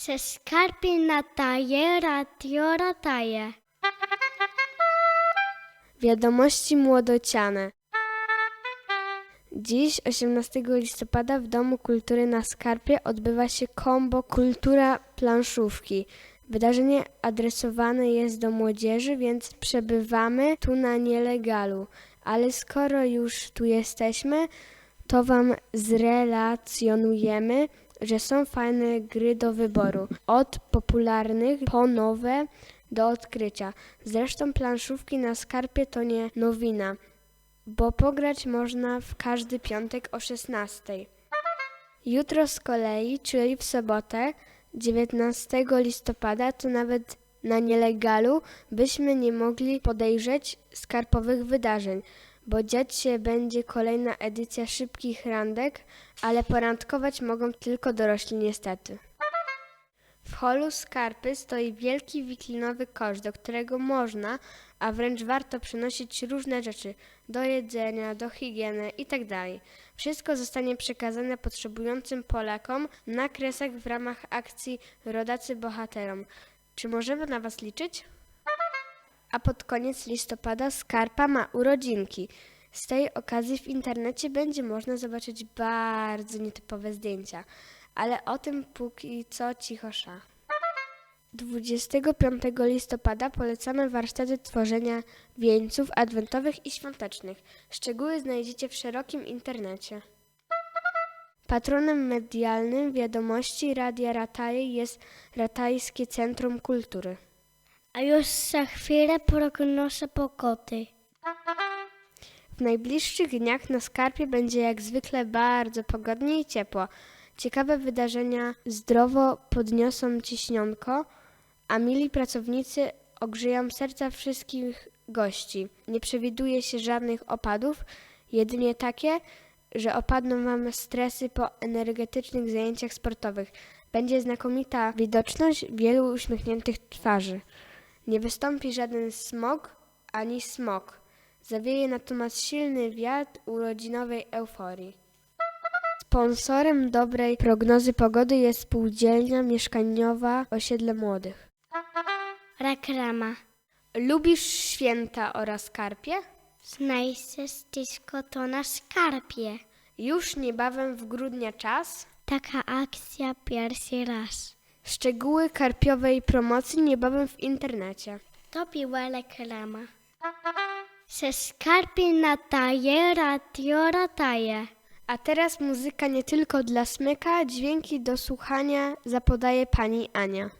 Se skarpie nataje, ratio rataje. Wiadomości młodociane. Dziś, 18 listopada, w Domu Kultury na Skarpie odbywa się kombo Kultura Planszówki. Wydarzenie adresowane jest do młodzieży, więc przebywamy tu na nielegalu. Ale skoro już tu jesteśmy, to Wam zrelacjonujemy, że są fajne gry do wyboru. Od popularnych po nowe do odkrycia. Zresztą planszówki na skarpie to nie nowina, bo pograć można w każdy piątek o 16. Jutro z kolei, czyli w sobotę, 19 listopada, to nawet na nielegalu byśmy nie mogli podejrzeć skarpowych wydarzeń, bo dziać się będzie kolejna edycja szybkich randek, ale porandkować mogą tylko dorośli niestety. W holu Skarpy stoi wielki wiklinowy kosz, do którego można, a wręcz warto przynosić różne rzeczy do jedzenia, do higieny itd. Wszystko zostanie przekazane potrzebującym Polakom na kresach w ramach akcji Rodacy Bohaterom. Czy możemy na Was liczyć? A pod koniec listopada Skarpa ma urodzinki. Z tej okazji w internecie będzie można zobaczyć bardzo nietypowe zdjęcia, ale o tym póki co cichosza. 25 listopada polecamy warsztaty tworzenia wieńców adwentowych i świątecznych. Szczegóły znajdziecie w szerokim internecie. Patronem medialnym wiadomości Radia Rataje jest Ratajskie Centrum Kultury. A już za chwilę prognoza pogody. W najbliższych dniach na Skarpie będzie jak zwykle bardzo pogodnie i ciepło. Ciekawe wydarzenia zdrowo podniosą ciśnionko, a mili pracownicy ogrzeją serca wszystkich gości. Nie przewiduje się żadnych opadów, jedynie takie, że opadną Wam stresy po energetycznych zajęciach sportowych. Będzie znakomita widoczność wielu uśmiechniętych twarzy. Nie wystąpi żaden smog ani smog. Zawieje natomiast silny wiatr urodzinowej euforii. Sponsorem dobrej prognozy pogody jest spółdzielnia mieszkaniowa Osiedle Młodych. Reklama. Lubisz święta oraz karpie? Znajdzie stysko to na skarpie. Już niebawem w grudnia czas. Taka akcja pierwszy raz. Szczegóły karpiowej promocji niebawem w internecie. To była reklama. Se skarpie nataje, ratio rataje. A teraz muzyka nie tylko dla smyka, dźwięki do słuchania zapodaje pani Ania.